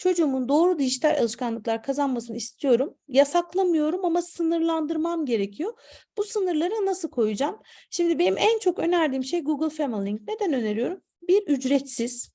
çocuğumun doğru dijital alışkanlıklar kazanmasını istiyorum. Yasaklamıyorum ama sınırlandırmam gerekiyor. Bu sınırları nasıl koyacağım? Şimdi benim en çok önerdiğim şey Google Family Link. Neden öneriyorum? Bir ücretsiz.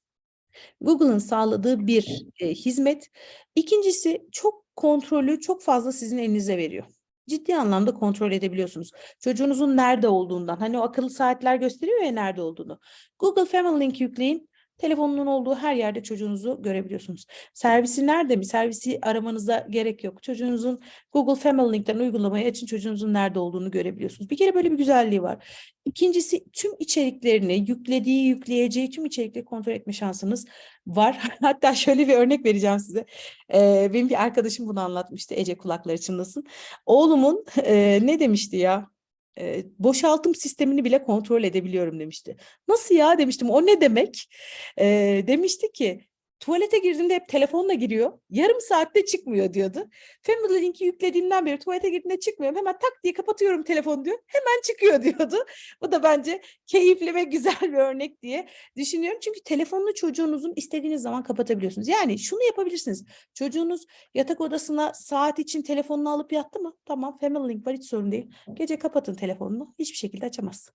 Google'ın sağladığı bir e, hizmet. İkincisi çok kontrolü çok fazla sizin elinize veriyor. Ciddi anlamda kontrol edebiliyorsunuz. Çocuğunuzun nerede olduğundan. Hani o akıllı saatler gösteriyor ya nerede olduğunu. Google Family Link yükleyin. Telefonunun olduğu her yerde çocuğunuzu görebiliyorsunuz. Servisi nerede mi? Servisi aramanıza gerek yok. Çocuğunuzun Google Family Link'ten uygulamayı açın çocuğunuzun nerede olduğunu görebiliyorsunuz. Bir kere böyle bir güzelliği var. İkincisi tüm içeriklerini yüklediği, yükleyeceği tüm içerikleri kontrol etme şansınız var. Hatta şöyle bir örnek vereceğim size. Ee, benim bir arkadaşım bunu anlatmıştı. Ece kulakları çınlasın. Oğlumun e, ne demişti ya? E, boşaltım sistemini bile kontrol edebiliyorum demişti. Nasıl ya demiştim. O ne demek? E, demişti ki tuvalete girdiğinde hep telefonla giriyor. Yarım saatte çıkmıyor diyordu. Family Link'i yüklediğimden beri tuvalete girdiğinde çıkmıyorum. Hemen tak diye kapatıyorum telefonu diyor. Hemen çıkıyor diyordu. Bu da bence keyifli ve güzel bir örnek diye düşünüyorum. Çünkü telefonlu çocuğunuzun istediğiniz zaman kapatabiliyorsunuz. Yani şunu yapabilirsiniz. Çocuğunuz yatak odasına saat için telefonunu alıp yattı mı? Tamam Family Link var hiç sorun değil. Gece kapatın telefonunu. Hiçbir şekilde açamaz.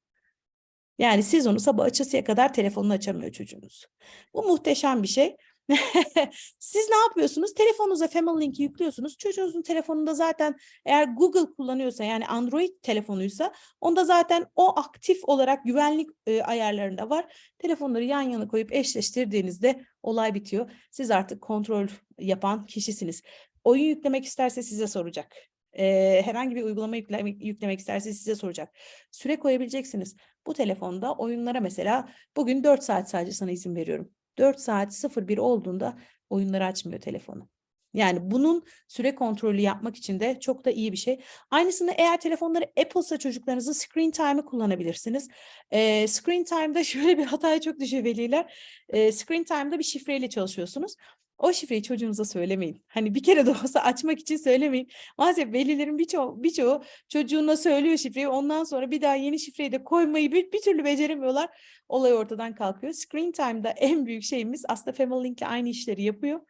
Yani siz onu sabah açısıya kadar telefonunu açamıyor çocuğunuz. Bu muhteşem bir şey. Siz ne yapıyorsunuz? Telefonunuza Family Link'i yüklüyorsunuz. Çocuğunuzun telefonunda zaten eğer Google kullanıyorsa yani Android telefonuysa onda zaten o aktif olarak güvenlik e, ayarlarında var. Telefonları yan yana koyup eşleştirdiğinizde olay bitiyor. Siz artık kontrol yapan kişisiniz. Oyun yüklemek isterse size soracak. Ee, herhangi bir uygulama yüklemek, yüklemek isterse size soracak. Süre koyabileceksiniz. Bu telefonda oyunlara mesela bugün 4 saat sadece sana izin veriyorum. 4 saat 01 olduğunda oyunları açmıyor telefonu. Yani bunun süre kontrolü yapmak için de çok da iyi bir şey. Aynısını eğer telefonları Apple'sa çocuklarınızın screen time'ı kullanabilirsiniz. Ee, screen time'da şöyle bir hataya çok düşüyor. Ee, screen time'da bir şifreyle çalışıyorsunuz. O şifreyi çocuğunuza söylemeyin. Hani bir kere de olsa açmak için söylemeyin. Maalesef velilerin birçoğu, birçoğu çocuğuna söylüyor şifreyi. Ondan sonra bir daha yeni şifreyi de koymayı bir, bir türlü beceremiyorlar. Olay ortadan kalkıyor. Screen Time'da en büyük şeyimiz aslında Family Link'le aynı işleri yapıyor.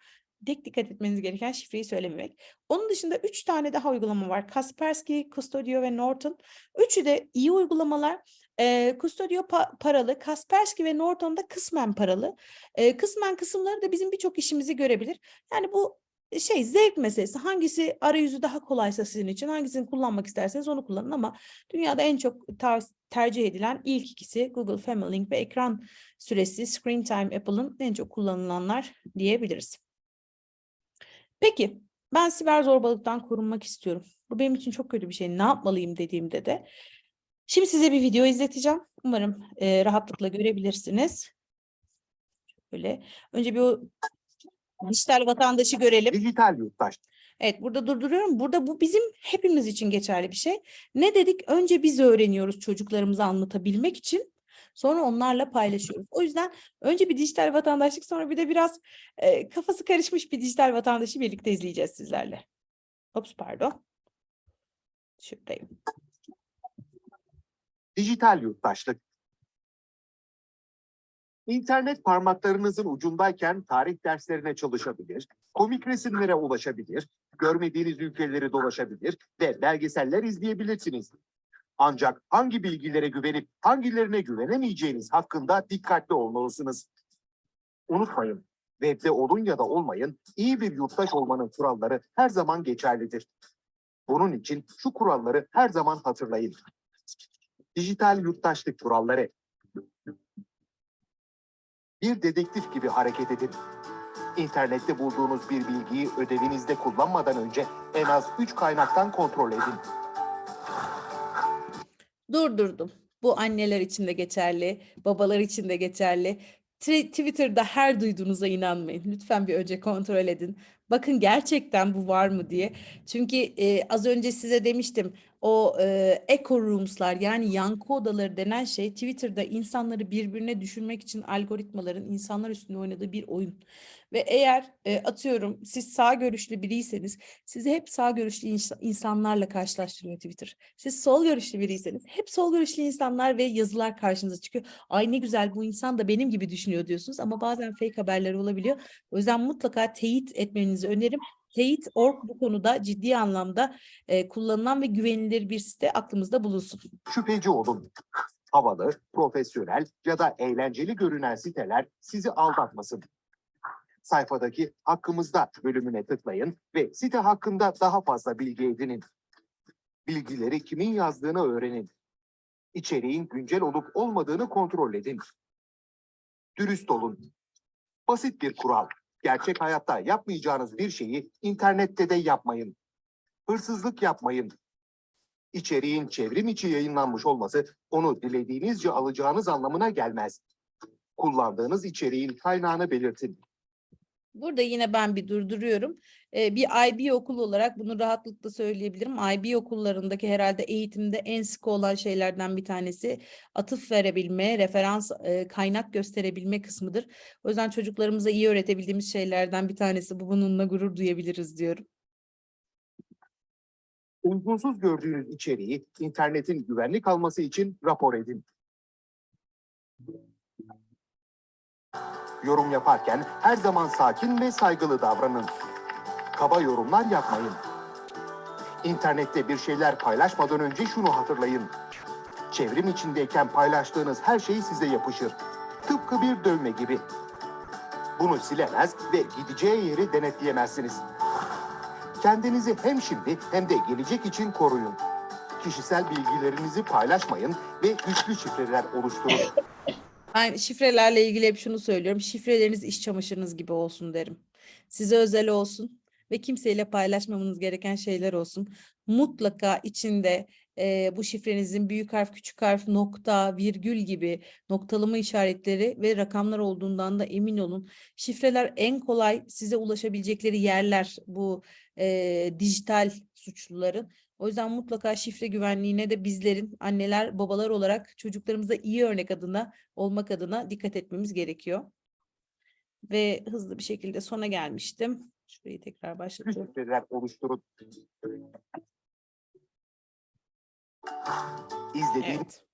Tek dikkat etmeniz gereken şifreyi söylememek. Onun dışında üç tane daha uygulama var. Kaspersky, Custodio ve Norton. Üçü de iyi uygulamalar. E, Custodio pa- paralı, Kaspersky ve Norton da kısmen paralı. E, kısmen kısımları da bizim birçok işimizi görebilir. Yani bu şey zevk meselesi. Hangisi arayüzü daha kolaysa sizin için, hangisini kullanmak isterseniz onu kullanın ama dünyada en çok tercih edilen ilk ikisi Google Family Link ve ekran süresi Screen Time Apple'ın en çok kullanılanlar diyebiliriz. Peki ben siber zorbalıktan korunmak istiyorum. Bu benim için çok kötü bir şey. Ne yapmalıyım dediğimde de Şimdi size bir video izleteceğim. Umarım e, rahatlıkla görebilirsiniz. Böyle. Önce bir o dijital vatandaşı görelim. Dijital yurttaş. Evet burada durduruyorum. Burada bu bizim hepimiz için geçerli bir şey. Ne dedik? Önce biz öğreniyoruz çocuklarımıza anlatabilmek için. Sonra onlarla paylaşıyoruz. O yüzden önce bir dijital vatandaşlık sonra bir de biraz e, kafası karışmış bir dijital vatandaşı birlikte izleyeceğiz sizlerle. Ops pardon. Şuradayım. Dijital yurttaşlık. İnternet parmaklarınızın ucundayken tarih derslerine çalışabilir, komik resimlere ulaşabilir, görmediğiniz ülkeleri dolaşabilir ve belgeseller izleyebilirsiniz. Ancak hangi bilgilere güvenip hangilerine güvenemeyeceğiniz hakkında dikkatli olmalısınız. Unutmayın, webde olun ya da olmayın, iyi bir yurttaş olmanın kuralları her zaman geçerlidir. Bunun için şu kuralları her zaman hatırlayın. Dijital yurttaşlık kuralları. Bir dedektif gibi hareket edin. İnternette bulduğunuz bir bilgiyi ödevinizde kullanmadan önce en az 3 kaynaktan kontrol edin. Durdurdum. Bu anneler için de geçerli, babalar için de geçerli. Twitter'da her duyduğunuza inanmayın. Lütfen bir önce kontrol edin. Bakın gerçekten bu var mı diye. Çünkü e, az önce size demiştim o e, echo rooms'lar yani yankı odaları denen şey Twitter'da insanları birbirine düşürmek için algoritmaların insanlar üstünde oynadığı bir oyun. Ve eğer e, atıyorum siz sağ görüşlü biriyseniz sizi hep sağ görüşlü ins- insanlarla karşılaştırıyor Twitter. Siz sol görüşlü biriyseniz hep sol görüşlü insanlar ve yazılar karşınıza çıkıyor. Ay ne güzel bu insan da benim gibi düşünüyor diyorsunuz ama bazen fake haberler olabiliyor. O yüzden mutlaka teyit etmenizi öneririm. Teyit.org bu konuda ciddi anlamda e, kullanılan ve güvenilir bir site aklımızda bulunsun. Şüpheci olun. Havalı, profesyonel ya da eğlenceli görünen siteler sizi aldatmasın. Sayfadaki Hakkımızda bölümüne tıklayın ve site hakkında daha fazla bilgi edinin. Bilgileri kimin yazdığını öğrenin. İçeriğin güncel olup olmadığını kontrol edin. Dürüst olun. Basit bir kural. Gerçek hayatta yapmayacağınız bir şeyi internette de yapmayın. Hırsızlık yapmayın. İçeriğin çevrim içi yayınlanmış olması onu dilediğinizce alacağınız anlamına gelmez. Kullandığınız içeriğin kaynağını belirtin. Burada yine ben bir durduruyorum. Ee, bir IB okulu olarak bunu rahatlıkla söyleyebilirim. IB okullarındaki herhalde eğitimde en sık olan şeylerden bir tanesi atıf verebilme, referans, e, kaynak gösterebilme kısmıdır. O yüzden çocuklarımıza iyi öğretebildiğimiz şeylerden bir tanesi bu. Bununla gurur duyabiliriz diyorum. Uygunsuz gördüğünüz içeriği internetin güvenlik alması için rapor edin. Yorum yaparken her zaman sakin ve saygılı davranın. Kaba yorumlar yapmayın. İnternette bir şeyler paylaşmadan önce şunu hatırlayın. Çevrim içindeyken paylaştığınız her şey size yapışır. Tıpkı bir dövme gibi. Bunu silemez ve gideceği yeri denetleyemezsiniz. Kendinizi hem şimdi hem de gelecek için koruyun. Kişisel bilgilerinizi paylaşmayın ve güçlü şifreler oluşturun. Ben şifrelerle ilgili hep şunu söylüyorum. Şifreleriniz iş çamaşırınız gibi olsun derim. Size özel olsun ve kimseyle paylaşmamanız gereken şeyler olsun. Mutlaka içinde eee, bu şifrenizin büyük harf, küçük harf, nokta, virgül gibi noktalama işaretleri ve rakamlar olduğundan da emin olun. Şifreler en kolay size ulaşabilecekleri yerler bu eee, dijital suçluların. O yüzden mutlaka şifre güvenliğine de bizlerin anneler, babalar olarak çocuklarımıza iyi örnek adına olmak adına dikkat etmemiz gerekiyor. Ve hızlı bir şekilde sona gelmiştim. Şurayı tekrar başlatıyorum. şifreler oluşturun. İzlediğiniz Evet.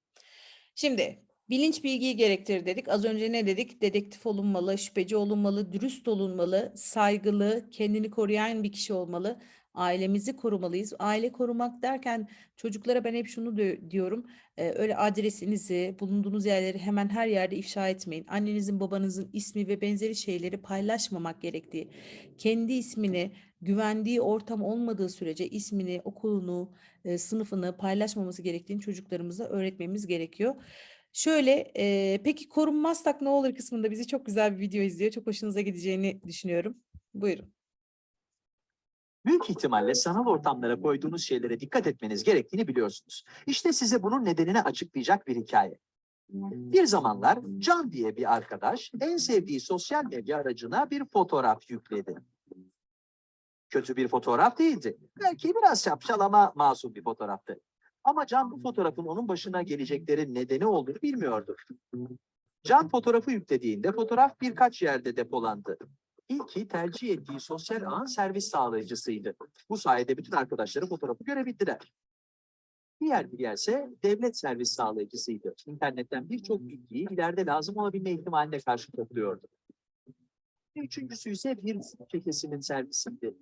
Şimdi bilinç bilgiyi gerektirir dedik. Az önce ne dedik? Dedektif olunmalı, şüpheci olunmalı, dürüst olunmalı, saygılı, kendini koruyan bir kişi olmalı. Ailemizi korumalıyız. Aile korumak derken çocuklara ben hep şunu diyorum. e, öyle adresinizi, bulunduğunuz yerleri hemen her yerde ifşa etmeyin. Annenizin, babanızın ismi ve benzeri şeyleri paylaşmamak gerektiği. Kendi ismini, güvendiği ortam olmadığı sürece ismini, okulunu, e, sınıfını paylaşmaması gerektiğini çocuklarımıza öğretmemiz gerekiyor. Şöyle, e, peki korunmazsak ne olur kısmında bizi çok güzel bir video izliyor. Çok hoşunuza gideceğini düşünüyorum. Buyurun. Büyük ihtimalle sanal ortamlara koyduğunuz şeylere dikkat etmeniz gerektiğini biliyorsunuz. İşte size bunun nedenini açıklayacak bir hikaye. Bir zamanlar Can diye bir arkadaş en sevdiği sosyal medya aracına bir fotoğraf yükledi. Kötü bir fotoğraf değildi. Belki biraz şapşal ama masum bir fotoğraftı. Ama Can bu fotoğrafın onun başına geleceklerin nedeni olduğunu bilmiyordu. Can fotoğrafı yüklediğinde fotoğraf birkaç yerde depolandı. İlki tercih ettiği sosyal ağın servis sağlayıcısıydı. Bu sayede bütün arkadaşları fotoğrafı görebildiler. Diğer bir yerse devlet servis sağlayıcısıydı. İnternetten birçok bilgiyi ileride lazım olabilme ihtimaline karşı topluyordu. Üçüncüsü ise bir çekesinin servisiydi.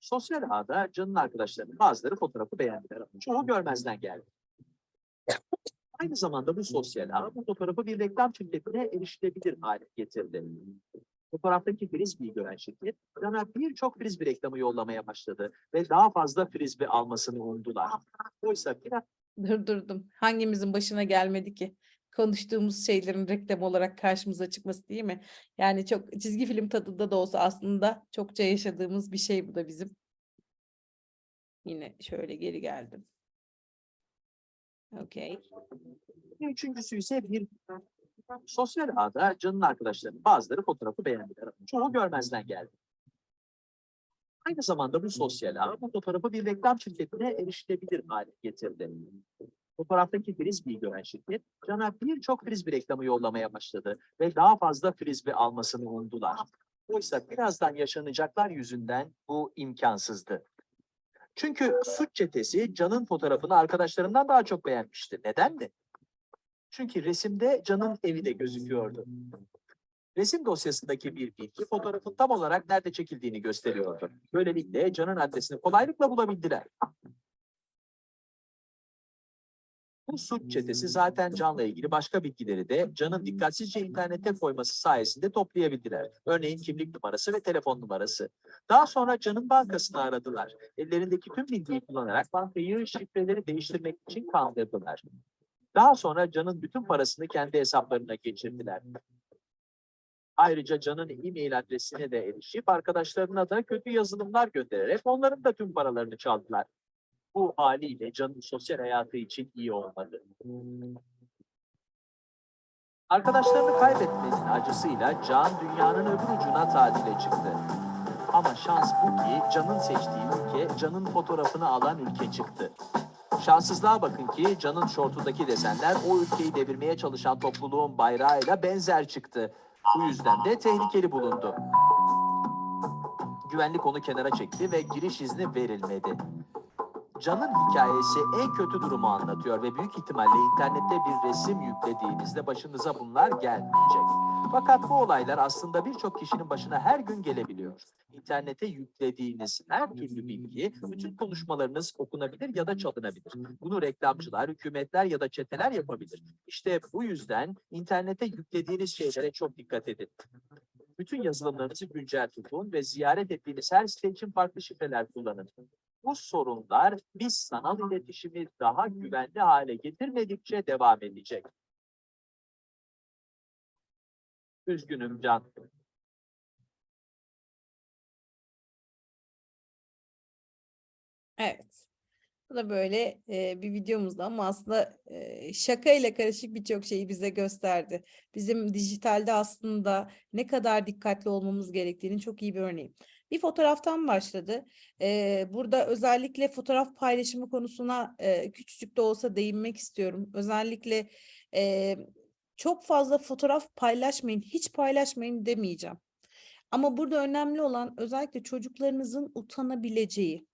Sosyal ağda Can'ın arkadaşlarının bazıları fotoğrafı beğendiler ama çoğu görmezden geldi. Aynı zamanda bu sosyal ağ bu fotoğrafı bir reklam şirketine erişilebilir hale getirdi. Fotoğraftaki frisbee'yi gören şirket, Can'a birçok frisbee reklamı yollamaya başladı ve daha fazla frisbee almasını umdular. Oysa biraz Durdurdum. Hangimizin başına gelmedi ki? Konuştuğumuz şeylerin reklam olarak karşımıza çıkması değil mi? Yani çok çizgi film tadında da olsa aslında çokça yaşadığımız bir şey bu da bizim. Yine şöyle geri geldim. Okey. Üçüncüsü ise bir sosyal ağda Can'ın arkadaşlarının bazıları fotoğrafı beğendiler çoğu görmezden geldi. Aynı zamanda bu sosyal ağ bu fotoğrafı bir reklam şirketine erişilebilir hale getirdi. Fotoğraftaki frisbee'yi gören şirket, Can'a birçok frisbee reklamı yollamaya başladı ve daha fazla frisbee almasını umdular. Oysa birazdan yaşanacaklar yüzünden bu imkansızdı. Çünkü suç çetesi Can'ın fotoğrafını arkadaşlarından daha çok beğenmişti. Neden mi? Çünkü resimde Can'ın evi de gözüküyordu. Resim dosyasındaki bir bilgi fotoğrafın tam olarak nerede çekildiğini gösteriyordu. Böylelikle Can'ın adresini kolaylıkla bulabildiler. Bu suç çetesi zaten Can'la ilgili başka bilgileri de Can'ın dikkatsizce internete koyması sayesinde toplayabildiler. Örneğin kimlik numarası ve telefon numarası. Daha sonra Can'ın bankasını aradılar. Ellerindeki tüm bilgiyi kullanarak bankayı şifreleri değiştirmek için kandırdılar. Daha sonra Can'ın bütün parasını kendi hesaplarına geçirdiler. Ayrıca Can'ın e-mail adresine de erişip arkadaşlarına da kötü yazılımlar göndererek onların da tüm paralarını çaldılar. Bu haliyle Can'ın sosyal hayatı için iyi olmadı. Arkadaşlarını kaybetmenin acısıyla Can dünyanın öbür ucuna tatile çıktı. Ama şans bu ki Can'ın seçtiği ülke Can'ın fotoğrafını alan ülke çıktı. Şanssızlığa bakın ki Can'ın şortundaki desenler o ülkeyi devirmeye çalışan topluluğun bayrağıyla benzer çıktı. Bu yüzden de tehlikeli bulundu. Güvenlik onu kenara çekti ve giriş izni verilmedi. Can'ın hikayesi en kötü durumu anlatıyor ve büyük ihtimalle internette bir resim yüklediğinizde başınıza bunlar gelmeyecek. Fakat bu olaylar aslında birçok kişinin başına her gün gelebiliyor. İnternete yüklediğiniz her türlü bilgi, bütün konuşmalarınız okunabilir ya da çalınabilir. Bunu reklamcılar, hükümetler ya da çeteler yapabilir. İşte bu yüzden internete yüklediğiniz şeylere çok dikkat edin. Bütün yazılımlarınızı güncel tutun ve ziyaret ettiğiniz her site için farklı şifreler kullanın. Bu sorunlar biz sanal iletişimi daha güvenli hale getirmedikçe devam edecek. Üzgünüm Can. Evet. Bu da böyle e, bir videomuzdu ama aslında e, şaka ile karışık birçok şeyi bize gösterdi. Bizim dijitalde aslında ne kadar dikkatli olmamız gerektiğinin çok iyi bir örneği. Bir fotoğraftan başladı. E, burada özellikle fotoğraf paylaşımı konusuna e, küçücük de olsa değinmek istiyorum. Özellikle e, çok fazla fotoğraf paylaşmayın, hiç paylaşmayın demeyeceğim. Ama burada önemli olan özellikle çocuklarınızın utanabileceği,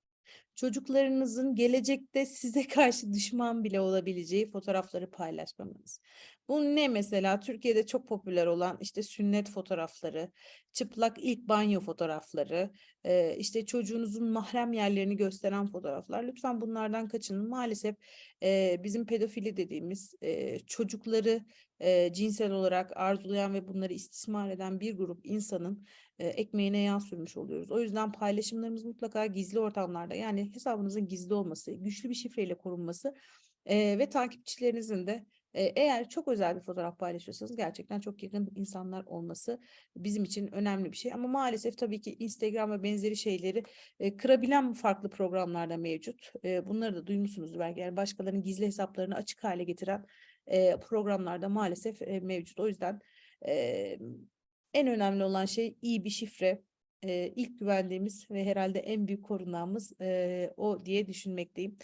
çocuklarınızın gelecekte size karşı düşman bile olabileceği fotoğrafları paylaşmamanız. Bu ne mesela? Türkiye'de çok popüler olan işte sünnet fotoğrafları, çıplak ilk banyo fotoğrafları, işte çocuğunuzun mahrem yerlerini gösteren fotoğraflar. Lütfen bunlardan kaçının. Maalesef bizim pedofili dediğimiz çocukları cinsel olarak arzulayan ve bunları istismar eden bir grup insanın ekmeğine yağ sürmüş oluyoruz. O yüzden paylaşımlarımız mutlaka gizli ortamlarda yani hesabınızın gizli olması, güçlü bir şifreyle korunması ve takipçilerinizin de eğer çok özel bir fotoğraf paylaşıyorsanız gerçekten çok yakın insanlar olması bizim için önemli bir şey. Ama maalesef tabii ki Instagram ve benzeri şeyleri kırabilen farklı programlarda mevcut. Bunları da duymuşsunuzdur belki. Yani başkalarının gizli hesaplarını açık hale getiren programlarda maalesef mevcut. O yüzden en önemli olan şey iyi bir şifre. E, ilk güvendiğimiz ve herhalde en büyük korunağımız e, o diye düşünmekteyim.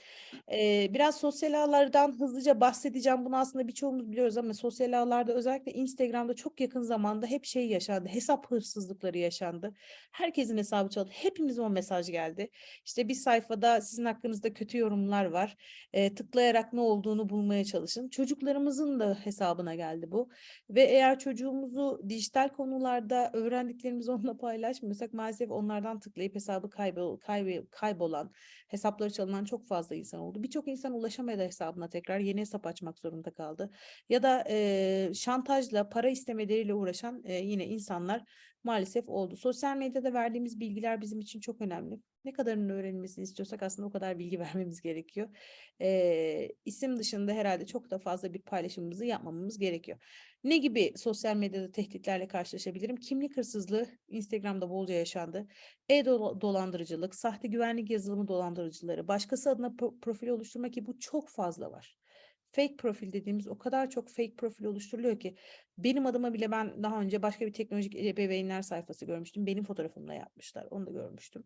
E, biraz sosyal ağlardan hızlıca bahsedeceğim. Bunu aslında birçoğumuz biliyoruz ama sosyal ağlarda özellikle Instagram'da çok yakın zamanda hep şey yaşandı. Hesap hırsızlıkları yaşandı. Herkesin hesabı çaldı. Hepimize o mesaj geldi. İşte bir sayfada sizin hakkınızda kötü yorumlar var. E, tıklayarak ne olduğunu bulmaya çalışın. Çocuklarımızın da hesabına geldi bu. Ve eğer çocuğumuzu dijital konularda öğrendiklerimizi onunla paylaşmıyorsak maalesef onlardan tıklayıp hesabı kaybol, kaybe- kaybolan, hesapları çalınan çok fazla insan oldu. Birçok insan ulaşamadı hesabına tekrar yeni hesap açmak zorunda kaldı. Ya da e, şantajla, para istemeleriyle uğraşan e, yine insanlar maalesef oldu. Sosyal medyada verdiğimiz bilgiler bizim için çok önemli. Ne kadarını öğrenilmesini istiyorsak aslında o kadar bilgi vermemiz gerekiyor. E, isim dışında herhalde çok da fazla bir paylaşımımızı yapmamamız gerekiyor. Ne gibi sosyal medyada tehditlerle karşılaşabilirim? Kimlik hırsızlığı Instagram'da bolca yaşandı. E-dolandırıcılık, sahte güvenlik yazılımı dolandırıcıları, başkası adına pro- profil oluşturma ki bu çok fazla var. fake profil dediğimiz o kadar çok fake profil oluşturuluyor ki benim adıma bile ben daha önce başka bir teknolojik ebeveynler sayfası görmüştüm. Benim fotoğrafımla yapmışlar. Onu da görmüştüm.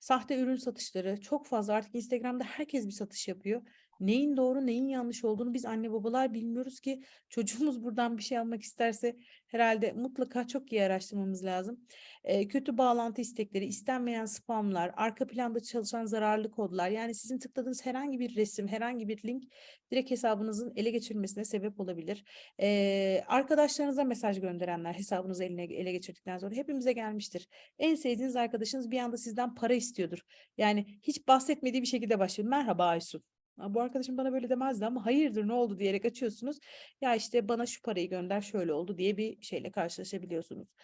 Sahte ürün satışları çok fazla artık Instagram'da herkes bir satış yapıyor. Neyin doğru neyin yanlış olduğunu biz anne babalar bilmiyoruz ki çocuğumuz buradan bir şey almak isterse herhalde mutlaka çok iyi araştırmamız lazım. Eee, kötü bağlantı istekleri, istenmeyen spamlar, arka planda çalışan zararlı kodlar yani sizin tıkladığınız herhangi bir resim, herhangi bir link direkt hesabınızın ele geçirilmesine sebep olabilir. Eee, arkadaşlarınıza mesaj gönderenler hesabınızı eline ele geçirdikten sonra hepimize gelmiştir. En sevdiğiniz arkadaşınız bir anda sizden para istiyordur. Yani hiç bahsetmediği bir şekilde başlıyor. Merhaba Aysun. "Aa, Bu arkadaşım bana böyle demezdi ama hayırdır ne oldu diyerek açıyorsunuz. Ya işte bana şu parayı gönder şöyle oldu diye bir şeyle karşılaşabiliyorsunuz.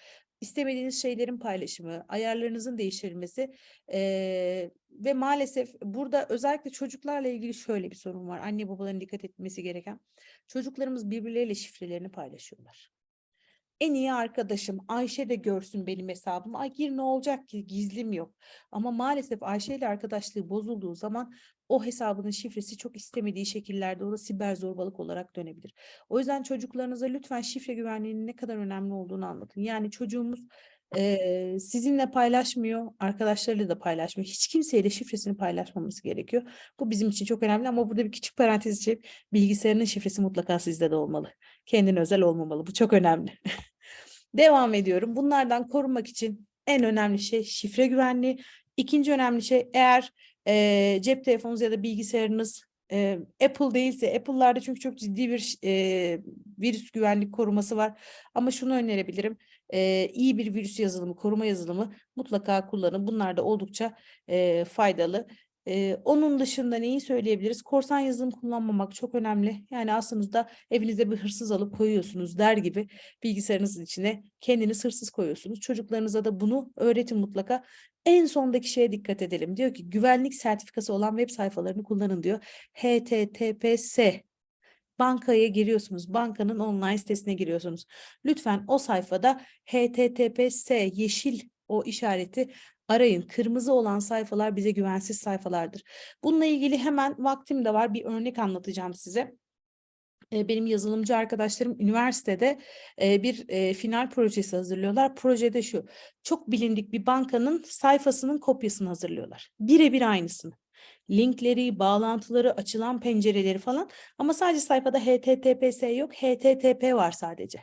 İstemediğiniz şeylerin paylaşımı, ayarlarınızın değiştirilmesi eee, ve maalesef burada özellikle çocuklarla ilgili şöyle bir sorun var. Anne babaların dikkat etmesi gereken. Çocuklarımız birbirleriyle şifrelerini paylaşıyorlar. En iyi arkadaşım Ayşe de görsün benim hesabımı. Ay gir ne olacak ki gizlim yok. Ama maalesef Ayşe ile arkadaşlığı bozulduğu zaman o hesabının şifresi çok istemediği şekillerde o da siber zorbalık olarak dönebilir. O yüzden çocuklarınıza lütfen şifre güvenliğinin ne kadar önemli olduğunu anlatın. Yani çocuğumuz eee, sizinle paylaşmıyor, arkadaşlarıyla da paylaşmıyor. Hiç kimseyle şifresini paylaşmaması gerekiyor. Bu bizim için çok önemli ama burada bir küçük parantez içeyim. Bilgisayarının şifresi mutlaka sizde de olmalı. Kendine özel olmamalı. Bu çok önemli. Devam ediyorum. Bunlardan korunmak için en önemli şey şifre güvenliği. İkinci önemli şey eğer eee, cep telefonunuz ya da bilgisayarınız eee, Apple değilse Apple'larda çünkü çok ciddi bir eee, virüs güvenlik koruması var. Ama şunu önerebilirim. eee, iyi bir virüs yazılımı, koruma yazılımı mutlaka kullanın. Bunlar da oldukça eee, faydalı. Eee, onun dışında neyi söyleyebiliriz? Korsan yazılım kullanmamak çok önemli. Yani aslında evinize bir hırsız alıp koyuyorsunuz der gibi bilgisayarınızın içine kendiniz hırsız koyuyorsunuz. Çocuklarınıza da bunu öğretin mutlaka. En sondaki şeye dikkat edelim. Diyor ki güvenlik sertifikası olan web sayfalarını kullanın diyor. HTTPS bankaya giriyorsunuz. Bankanın online sitesine giriyorsunuz. Lütfen o sayfada HTTPS yeşil o işareti arayın. Kırmızı olan sayfalar bize güvensiz sayfalardır. Bununla ilgili hemen vaktim de var. Bir örnek anlatacağım size. E, Benim yazılımcı arkadaşlarım üniversitede e, bir e, final projesi hazırlıyorlar. Projede şu, çok bilindik bir bankanın sayfasının kopyasını hazırlıyorlar. Birebir aynısını. Linkleri, bağlantıları, açılan pencereleri falan ama sadece sayfada HTTPS yok, HTTP var sadece.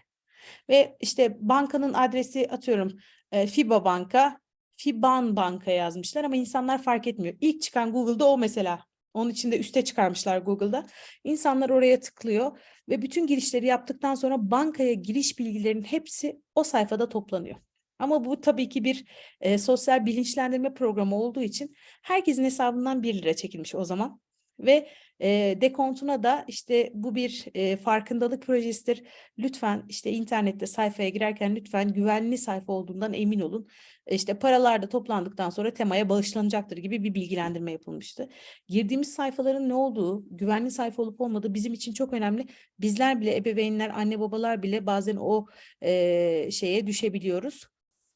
Ve işte bankanın adresi atıyorum e, FIBA Banka, FIBAN Banka yazmışlar ama insanlar fark etmiyor. İlk çıkan Google'da o mesela. Onun için de üste çıkarmışlar Google'da. İnsanlar oraya tıklıyor ve bütün girişleri yaptıktan sonra bankaya giriş bilgilerinin hepsi o sayfada toplanıyor. Ama bu tabii ki bir e, sosyal bilinçlendirme programı olduğu için herkesin hesabından 1 lira çekilmiş o zaman. Ve e, dekontuna da işte bu bir e, farkındalık projesidir. Lütfen işte internette sayfaya girerken lütfen güvenli sayfa olduğundan emin olun. E, İşte paralar da toplandıktan sonra temaya bağışlanacaktır gibi bir bilgilendirme yapılmıştı. Girdiğimiz sayfaların ne olduğu, güvenli sayfa olup olmadığı bizim için çok önemli. Bizler bile ebeveynler, anne babalar bile bazen o e, şeye düşebiliyoruz.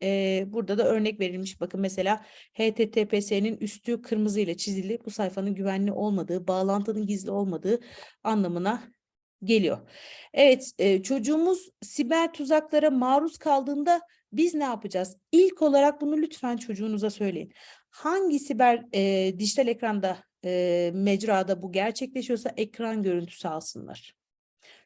E, burada da örnek verilmiş. Bakın mesela HTTPS'nin üstü kırmızı ile çizili bu sayfanın güvenli olmadığı, bağlantının gizli olmadığı anlamına geliyor. Evet, e, çocuğumuz siber tuzaklara maruz kaldığında biz ne yapacağız? İlk olarak bunu lütfen çocuğunuza söyleyin. Hangi siber e, dijital ekranda e, mecrada bu gerçekleşiyorsa ekran görüntüsü alsınlar.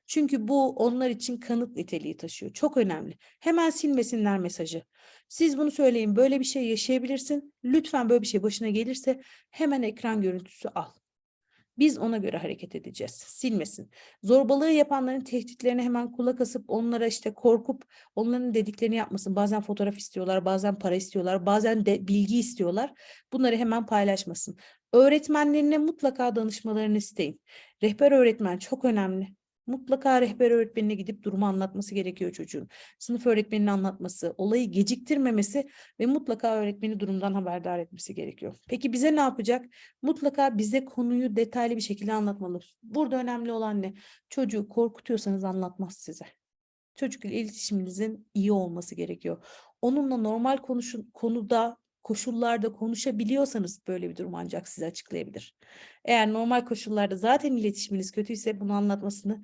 Çünkü bu onlar için kanıt niteliği taşıyor. Çok önemli. Hemen silmesinler mesajı. Siz bunu söyleyin. Böyle bir şey yaşayabilirsin. Lütfen böyle bir şey başına gelirse hemen ekran görüntüsü al. Biz ona göre hareket edeceğiz. Silmesin. Zorbalığı yapanların tehditlerine hemen kulak asıp onlara işte korkup onların dediklerini yapmasın. Bazen fotoğraf istiyorlar, bazen para istiyorlar, bazen de bilgi istiyorlar. Bunları hemen paylaşmasın. Öğretmenlerine mutlaka danışmalarını isteyin. Rehber öğretmen çok önemli. Mutlaka rehber öğretmenine gidip durumu anlatması gerekiyor çocuğun. Sınıf öğretmenine anlatması, olayı geciktirmemesi ve mutlaka öğretmeni durumdan haberdar etmesi gerekiyor. Peki bize ne yapacak? Mutlaka bize konuyu detaylı bir şekilde anlatmalı. Burada önemli olan ne? Çocuğu korkutuyorsanız anlatmaz size. Çocukla iletişiminizin iyi olması gerekiyor. Onunla normal konuşun, konuda koşullarda konuşabiliyorsanız böyle bir durum ancak size açıklayabilir. Eğer normal koşullarda zaten iletişiminiz kötüyse bunu anlatmasını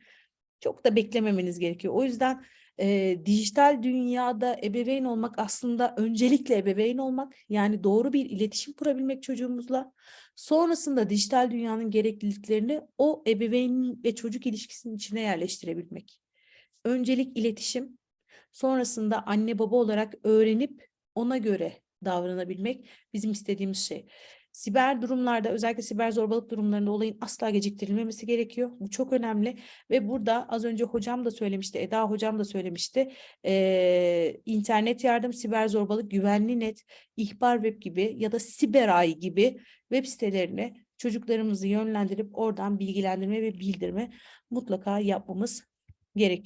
çok da beklememeniz gerekiyor. O yüzden e, dijital dünyada ebeveyn olmak aslında öncelikle ebeveyn olmak yani doğru bir iletişim kurabilmek çocuğumuzla sonrasında dijital dünyanın gerekliliklerini o ebeveyn ve çocuk ilişkisinin içine yerleştirebilmek. Öncelik iletişim, sonrasında anne baba olarak öğrenip ona göre davranabilmek bizim istediğimiz şey. Siber durumlarda özellikle siber zorbalık durumlarında olayın asla geciktirilmemesi gerekiyor. Bu çok önemli ve burada az önce hocam da söylemişti, Eda hocam da söylemişti. Eee internet yardım, siber zorbalık, güvenli net, ihbar web gibi ya da siberay gibi web sitelerine çocuklarımızı yönlendirip oradan bilgilendirme ve bildirme mutlaka yapmamız gerekiyor.